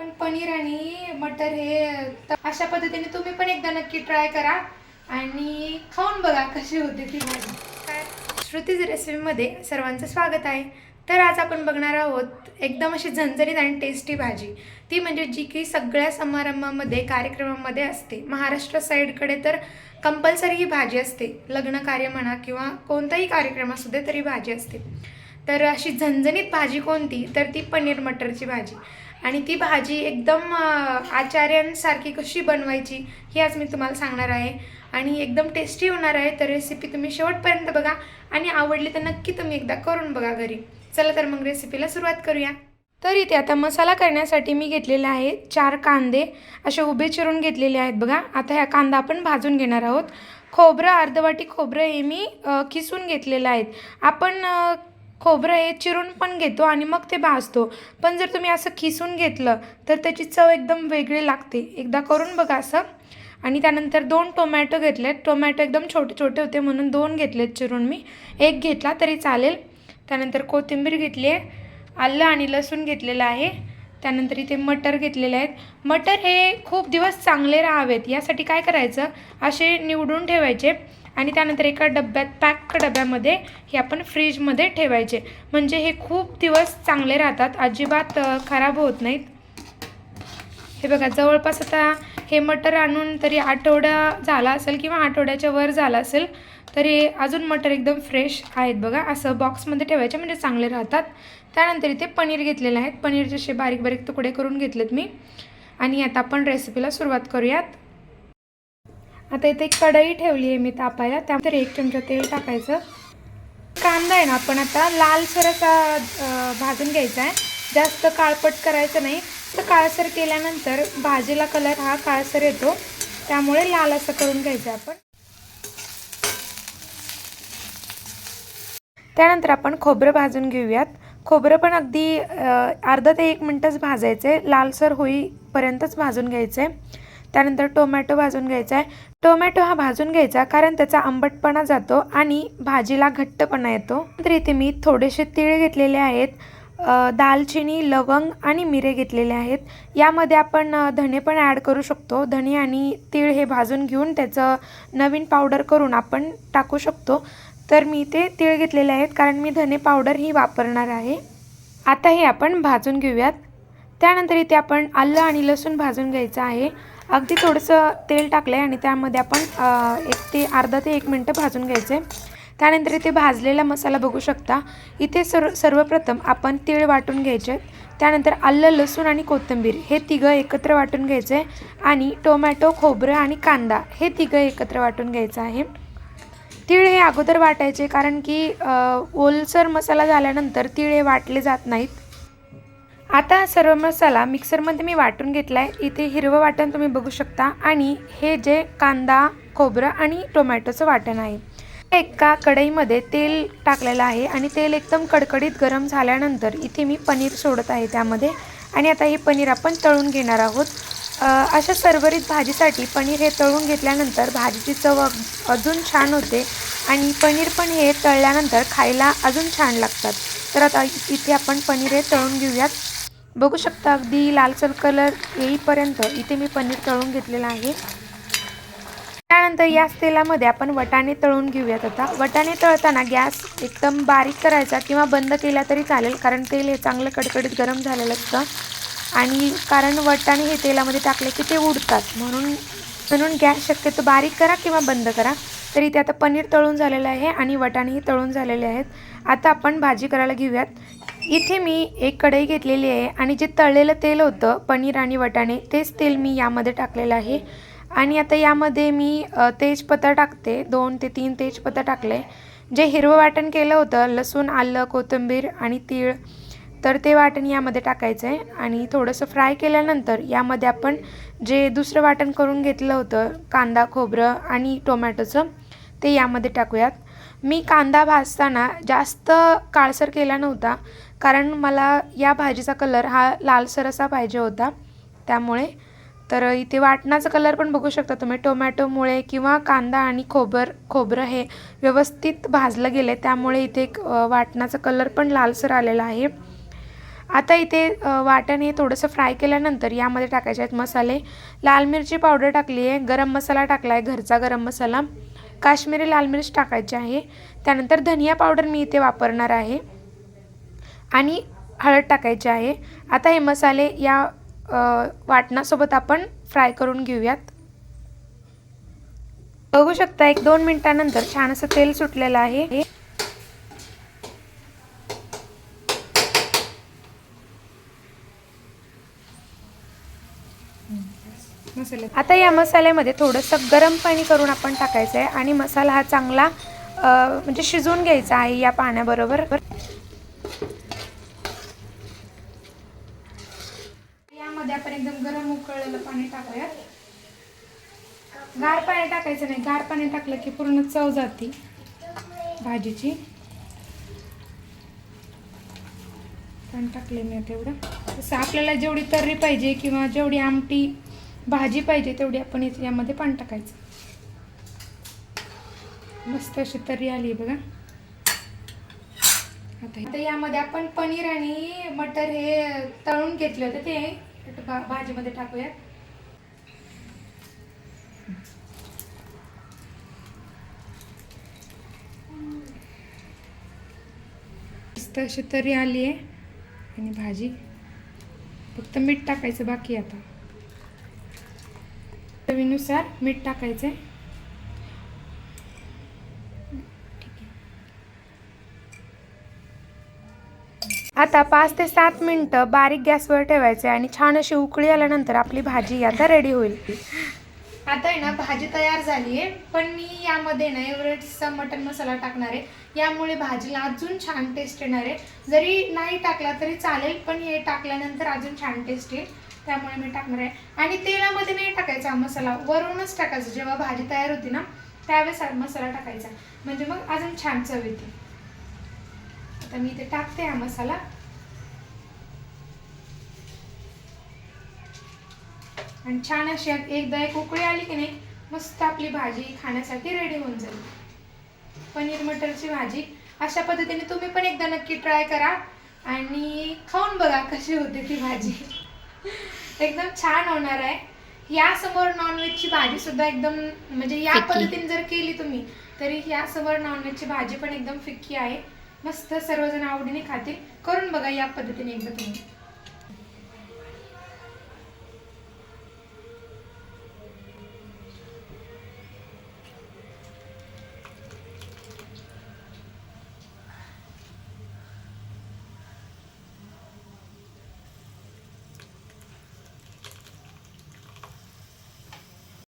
पण पनीर आणि मटर हे अशा पद्धतीने तुम्ही पण एकदा नक्की ट्राय करा. आणि खाऊन बघा कशी होते ती भाजी. काय? श्रुतीज रेसिपीमध्ये सर्वांचं स्वागत आहे. तर आज आपण बघणार आहोत एकदम अशी झणझणीत आणि टेस्टी भाजी. ती म्हणजे जी की सगळ्या समारंभामध्ये कार्यक्रमामध्ये असते. महाराष्ट्र साईडकडे तर कंपल्सरी ही भाजी असते. लग्न कार्य म्हणा किंवा कोणताही कार्यक्रम असू दे तरी भाजी असते. तर अशी झणझणीत भाजी कोणती? तर ती पनीर मटरची भाजी. आणि ती भाजी एकदम आचार्यांसारखी कशी बनवायची ही आज मी तुम्हाला सांगणार आहे. आणि एकदम टेस्टी होणार आहे. तर रेसिपी तुम्ही शेवटपर्यंत बघा. आणि आवडली तर नक्की तुम्ही एकदा करून बघा घरी. चला तर मग रेसिपीला सुरुवात करूया. तर इथे आता मसाला करण्यासाठी मी घेतलेला आहे चार कांदे. असे उभे चिरून घेतलेले आहेत बघा. आता ह्या कांदा आपण भाजून घेणार आहोत. खोबरं अर्धवाटी खोबरं हे मी किसून घेतलेलं आहे आपण खोबरं हे चिरून पण घेतो आणि मग ते भाजतो. पण जर तुम्ही असं किसून घेतलं तर त्याची चव एकदम वेगळी लागते. एकदा करून बघा असं. आणि त्यानंतर दोन टोमॅटो घेतलेत. टोमॅटो एकदम छोटे छोटे होते म्हणून दोन घेतलेत चिरून मी. एक घेतला तरी चालेल. त्यानंतर कोथिंबीर घेतली आहे. आलं आणि लसूण घेतलेलं आहे. त्यानंतर इथे मटर घेतलेले आहेत. मटर हे खूप दिवस चांगले राहावेत. यासाठी काय करायचं? असे निवडून ठेवायचे. आणि त्यानंतर एका डब्यात पॅक डब्यामध्ये हे आपण फ्रीजमध्ये ठेवायचे. म्हणजे हे खूप दिवस चांगले राहतात. अजिबात खराब होत नाहीत. हे बघा जवळपास आता हे मटर आणून तरी आठवडा झाला असेल किंवा आठवड्याच्या वर झाला असेल तरी अजून मटर एकदम फ्रेश आहेत बघा. असं बॉक्समध्ये ठेवायचे म्हणजे चांगले राहतात. त्यानंतर इथे पनीर घेतलेलं आहेत पनीरचे असे बारीक बारीक तुकडे करून घेतलेत मी. आणि आता आपण रेसिपीला सुरुवात करूयात. आता इथे एक कढई ठेवली आहे मी तापायला. त्यानंतर एक चमचा तेल टाकायचं. कांदा आहे ना आपण आता लालसर असा भाजून घ्यायचा आहे. जास्त काळपट करायचं नाही. तर काळसर केल्यानंतर भाजीला कलर हा काळसर येतो. त्यामुळे लाल असं करून घ्यायचं आपण. त्यानंतर आपण खोबरं भाजून घेऊयात. खोबरं पण अगदी अर्धा ते एक मिनटच भाजायचं आहे लालसर होईपर्यंतच भाजून घ्यायचं आहे त्यानंतर टोमॅटो भाजून घ्यायचा आहे. टोमॅटो हा भाजून घ्यायचा कारण त्याचा आंबटपणा जातो आणि भाजीला घट्टपणा येतो. तर इथे मी थोडेसे तीळ घेतलेले आहेत. दालचिनी लवंग आणि मिरे घेतलेले आहेत. यामध्ये आपण धणे पण ॲड करू शकतो. धणे आणि तीळ हे भाजून घेऊन त्याचं नवीन पावडर करून आपण टाकू शकतो. तर मी ते तीळ घेतलेले आहेत कारण मी धने पावडर ही वापरणार आहे. आता हे आपण भाजून घेऊयात. त्यानंतर इथे आपण आलं आणि लसूण भाजून घ्यायचं आहे. अगदी थोडंसं तेल टाकलं आहे आणि त्यामध्ये आपण एक ते अर्धा ते एक मिनटं भाजून घ्यायचे. त्यानंतर इथे भाजलेला मसाला बघू शकता. इथे सर्व सर्वप्रथम आपण तीळ वाटून घ्यायचे. त्यानंतर आलं लसूण आणि कोथिंबीर हे तिघं एकत्र वाटून घ्यायचे आणि टोमॅटो खोबरं आणि कांदा हे तिघं एकत्र वाटून घ्यायचं आहे. तीळ हे अगोदर वाटायचे कारण की ओलसर मसाला झाल्यानंतर तीळ हे वाटले जात नाहीत. आता सर्व मसाला मिक्सरमध्ये मी वाटून घेतला आहे इथे हिरवं वाटण तुम्ही बघू शकता. आणि हे जे कांदा खोबरं आणि टोमॅटोचं वाटण आहे एका कढईमध्ये तेल टाकलेलं आहे. आणि तेल एकदम कडकडीत गरम झाल्यानंतर इथे मी पनीर सोडत आहे त्यामध्ये. आणि आता हे पनीर आपण तळून घेणार आहोत. अशा सर्वरित भाजीसाठी पनीर हे तळून घेतल्यानंतर भाजीची चव अजून छान होते. आणि पनीर पण हे तळल्यानंतर खायला अजून छान लागतात. तर आता इथे आपण पनीर हे तळून घेऊयात. बघू शकता अगदी लालसर कलर येईपर्यंत इथे मी पनीर तळून घेतलेलं आहे. त्यानंतर याच तेलामध्ये आपण वटाणे तळून घेऊयात आता. वटाणे तळताना गॅस एकदम बारीक करायचा किंवा बंद केला तरी चालेल कारण तेल हे चांगलं कडकडीत गरम झालेलं असतं. आणि कारण वटाणे हे तेलामध्ये टाकले की ते उडतात. म्हणून म्हणून गॅस शक्यतो बारीक करा किंवा बंद करा. तरी ते आता पनीर तळून झालेलं आहे आणि वटाणेही तळून झालेले आहेत. आता आपण भाजी करायला घेऊयात. इथे मी एक कढई घेतलेली आहे आणि जे तळलेलं तेल होतं पनीर आणि वटाणे तेच तेल मी यामध्ये टाकलेलं आहे. आणि आता यामध्ये मी तेजपत्ता टाकते. दोन ते तीन तेजपत्ता टाकले. जे हिरवं वाटण केलं होतं लसूण आलं कोथिंबीर आणि तीळ तर ते वाटण यामध्ये टाकायचं आहे. आणि थोडंसं फ्राय केल्यानंतर यामध्ये आपण जे दुसरं वाटण करून घेतलं होतं कांदा खोबरं आणि टोमॅटोचं ते यामध्ये टाकूयात. मी कांदा भाजताना जास्त काळसर केला नव्हता. कारण मला या भाजीचा कलर हा लालसर असा पाहिजे होता. त्यामुळे तर इथे वाटणाचा कलर पण बघू शकता तुम्ही. टोमॅटोमुळे किंवा कांदा आणि खोबर खोबरं हे व्यवस्थित भाजलं गेले. त्यामुळे इथे एक वाटणाचा कलर पण लालसर आलेला आहे. आता इथे वाटण हे थोडंसं फ्राय केल्यानंतर यामध्ये टाकायचे आहेत मसाले. लाल मिरची पावडर टाकली आहे. गरम मसाला टाकला आहे घरचा गरम मसाला. काश्मीरी लाल मिरच टाकायची आहे. त्यानंतर धनिया पावडर मी इथे वापरणार आहे. आणि हळद टाकायची आहे. आता हे मसाले या वाटणासोबत आपण फ्राय करून घेऊयात. बघू शकता एक दोन मिनिटानंतर छान असं तेल सुटलेलं आहे. आता या मसाल्यामध्ये थोडंसं गरम पाणी करून आपण टाकायचं आहे आणि मसाला हा चांगला म्हणजे शिजवून घ्यायचा आहे या पाण्याबरोबर यामध्ये आपण एकदम गरम उकळलेलं पाणी टाकूयात. गार पाणी टाकायचं नाही. गार पाणी टाकलं की पूर्ण चव जाते भाजीची. पाणी टाकले मी तेवढं. तसं आपल्याला जेवढी तर्री पाहिजे किंवा जेवढी आमटी भाजी पाहिजे तेवढी आपण यामध्ये पाणी टाकायचं. मस्त अशी तर्री आली बघा. आता आता यामध्ये आपण पनीर आणि मटर हे तळून घेतले होते ते. भाजीमध्ये टाकूयात. मस्त अशी तरी आली आहे. आणि भाजी. फक्त मीठ टाकायचं बाकी आता. चवीनुसार मीठ टाकायचं आहे. आता पाच ते सात मिनटं बारीक गॅसवर ठेवायचे आणि छान अशी उकळी आल्यानंतर आपली भाजी आता रेडी होईल. आता आहे ना भाजी तयार झाली आहे पण मी यामध्ये ना एव्हरेस्टचा मटन मसाला टाकणार आहे. यामुळे भाजीला अजून छान टेस्ट येणार आहे. जरी नाही टाकला तरी चालेल पण हे टाकल्यानंतर अजून छान टेस्ट येईल. त्यामुळे मी टाकणार आहे. आणि तेलामध्ये नाही टाकायचा हा मसाला. वरूनच टाकायचा. जेव्हा भाजी तयार होती ना त्यावेळेस हा मसाला टाकायचा. म्हणजे मग अजून छान चव येते. आता मी इथे टाकते हा मसाला. आणि छान अशी एक- एकदा एक उकळी आली की नाही मस्त आपली भाजी खाण्यासाठी रेडी होऊन जाईल. पनीर मटरची भाजी. अशा पद्धतीने तुम्ही पण एकदा नक्की ट्राय करा आणि खाऊन बघा कशी होते ती भाजी. एकदम छान होणार आहे. यासमोर नॉनव्हेजची भाजी सुद्धा एकदम म्हणजे या. पद्धतीने जर केली तुम्ही तरी यासमोर नॉनव्हेजची भाजी पण एकदम फिक्की आहे. मस्त सर्वजण आवडीने खातील. करून बघा या पद्धतीने एकदा तुम्ही.